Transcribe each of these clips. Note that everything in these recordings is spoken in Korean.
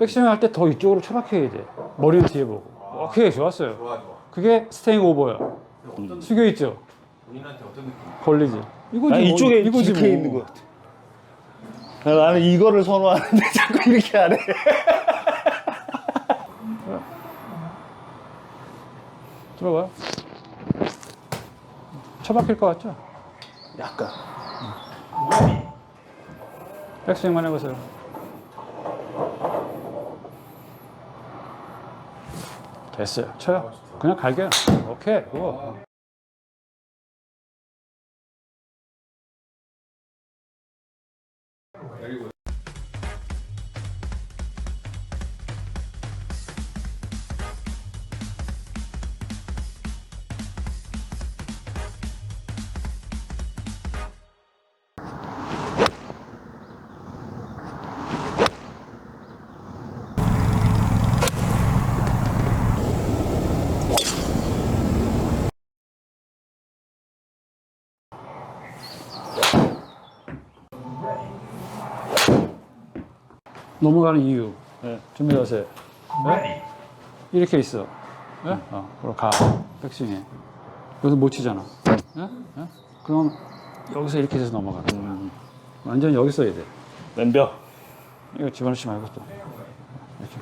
백스윙 할 때 더 이쪽으로 처박혀야 돼. 머리는 뒤에 보고. 오케이, 좋았어요. 좋아 좋아. 그게 스테잉 오버야. 어떤 숙여 있죠? 본인한테 어떤 느낌? 걸리지. 이거지. 뭐, 이쪽에 이거지 이렇게 뭐. 있는 것 같아. 아, 나는 이거를 선호하는데 자꾸 이렇게 하네. 들어봐요. 처박힐 것 같죠? 약간. 백스윙만 해보세요. 됐어요. 쳐요. 그냥 갈게요. 오케이. 그거. 넘어가는 이유. 네. 준비하세요. 네? 이렇게 있어. 네? 어, 그럼 가. 백스윙에. 여기서 못 치잖아. 네? 네? 그럼 여기서 이렇게 해서 넘어가. 완전 여기 써야 돼. 왼벽. 이거 집어넣지 말고 또. 이렇게.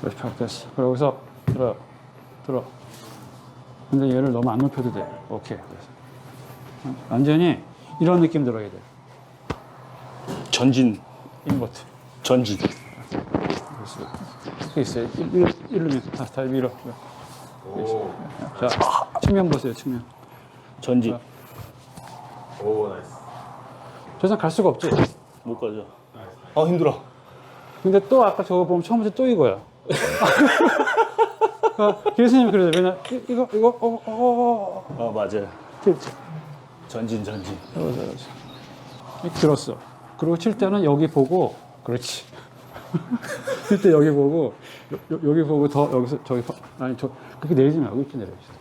그렇지, 팍 됐어. 그리고 여기서 들어. 들어. 근데 얘를 너무 안 높여도 돼. 오케이. 그래서. 완전히 이런 느낌 들어야 돼. 전진. 인버트. 전진. 이렇게 있어요. 일- 일- 일루면 다시 다시 밀어. 오. 자, 측면 보세요, 측면. 전진. 오 나이스. 저 이상 갈 수가 없지. 못 가죠. 아, 힘들어. 근데 또 아까 저거 보면 처음부터 또 이거야. 그러니까 교수님이 그러죠. 그냥 이- 이거, 이거, 어, 어, 어, 어. 아, 맞아요. 그렇지. 전진, 전진. 들었어. 그리고 칠 때는 여기 보고, 그렇지. 칠 때 여기 보고, 여, 기 보고 더 여기서 저기, 봐. 아니, 저, 그렇게 내리지 말고 이렇게 내려주세요.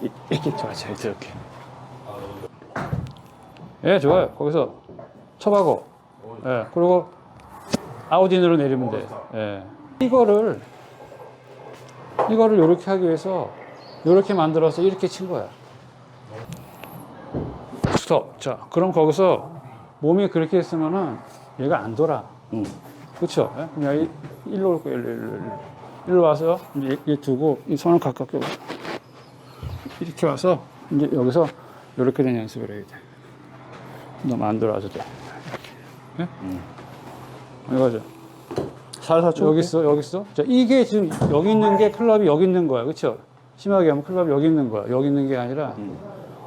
이- 이렇게 좋아지, 이렇게. 예, 좋아요. 거기서 첩하고, 예, 그리고 아웃인으로 내리면 돼. 예. 이거를, 이거를 이렇게 하기 위해서 이렇게 만들어서 이렇게 친 거야. 스톱. 자, 그럼 거기서 몸이 그렇게 했으면은 얘가 안 돌아. 예? 그럼 여기 일로 올 거야, 일로, 일로, 일로. 일로 와서 이제 얘, 얘 두고 이 손을 가깝게. 이렇게 와서 이제 여기서 이렇게 된 연습을 해야 돼. 너무 안 돌아와도 돼. 이렇게. 예? 이거죠. 살살 쳐. 여기 있어, 여기 있어. 자, 이게 지금 여기 있는 게 클럽이 여기 있는 거야. 그쵸? 심하게 하면 클럽이 여기 있는 거야. 여기 있는 게 아니라,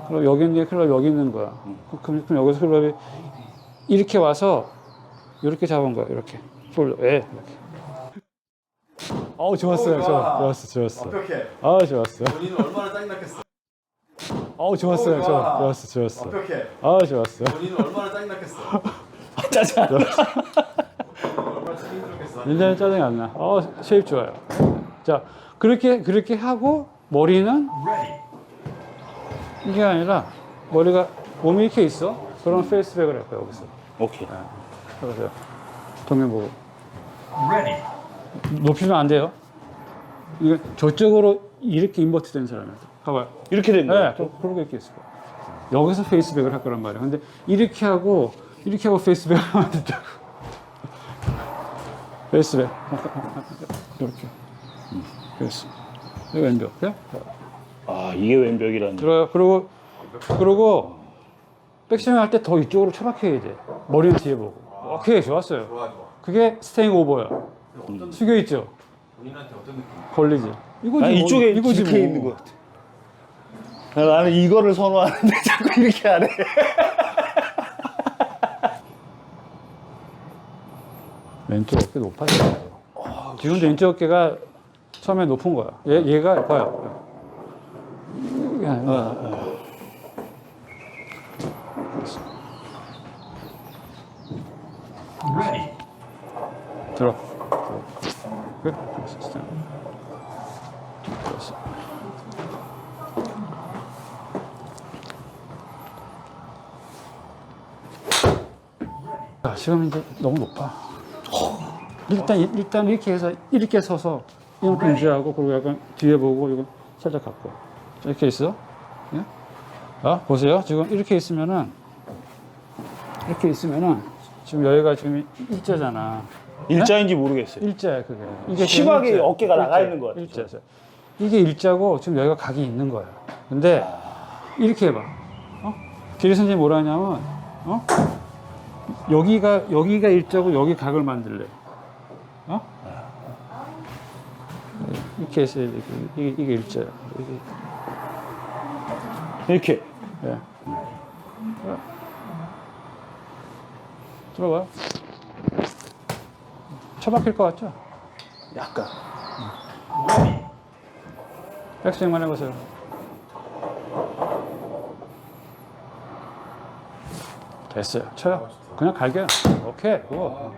클럽 여기 있는 게 클럽이 여기 있는 거야. 그럼, 그럼 여기서 클럽이 이렇게 와서, 이렇게 잡은 거야. 이렇게. 볼, 예. 이렇게. 어우, 좋았어요. 오, 좋아. 좋았어, 좋았어. 어떻게? 아우, 좋았어. 본인은 얼마나 짜증났겠어? 어우, 좋았어요. 오, 좋아. 좋아. 좋았어, 좋았어. 어떻게? 아우, 좋았어. 본인은 얼마나 짜증났겠어? 힘들었겠어? 굉장히 짜증이 안 나. 어, 쉐입 좋아요. 자, 그렇게, 그렇게 하고, 머리는 이게 아니라, 머리가, 몸이 이렇게 있어? 그럼 페이스백을 할 거야, 여기서. 오케이. 해보세요. 정면 보고. 높이면 안 돼요. 이게 저쪽으로 이렇게 인버트 된 사람이야. 봐봐요. 이렇게 된 네, 거예요. 그- 그렇게 이렇게 있을 거야. 여기서 페이스백을 할 거란 말이야. 근데 이렇게 하고, 이렇게 하고 페이스백을 하면 안 된다고. 페이스백. 이렇게. 페이스. 왼벽. 네? 아, 이게 왼벽이라는. 들어요. 그리고, 그리고, 백스윙 할 때 더 이쪽으로 처박혀야 돼. 머리는 뒤에 보고. 오케이, 좋았어요. 좋아 좋아. 그게 스테잉 오버야. 어떤 숙여 있죠? 본인한테 어떤 느낌? 걸리지. 이거지. 뭐, 이쪽에 이거지 이렇게 뭐. 있는 것 같아. 아, 나는 이거를 선호하는데 자꾸 이렇게 하네. 왼쪽 어깨 높아져요. 지금 왼쪽 어깨가 처음에 높은 거야. 얘, 얘가 봐요. 이게 아니라 들어. 됐어. 자, 지금 이제 너무 높아. 일단 일단 이렇게 해서 이렇게 서서 이만큼 유지하고 그리고 약간 뒤에 보고 이거 살짝 갖고 이렇게 있어. 예? 아 보세요. 지금 이렇게 있으면은 이렇게 있으면은 지금 여기가 지금 일자잖아. 일자인지 모르겠어요. 일자야 그게. 이게 심하게 일자야. 어깨가 나가 일자야. 있는 것 같아요. 일자죠. 이게 일자고 지금 여기가 각이 있는 거야. 근데 이렇게 해봐. 어? 기리 선생님 뭐라 하냐면 어? 여기가 여기가 일자고 여기 각을 만들래. 어? 이렇게 해서 이렇게, 이게, 이게 일자야. 이게, 이렇게. 예. 들어봐요. 처박힐 것 같죠? 약간. 백스윙만 해보세요. 됐어요. 쳐요. 그냥 갈게요. 오케이. 그거.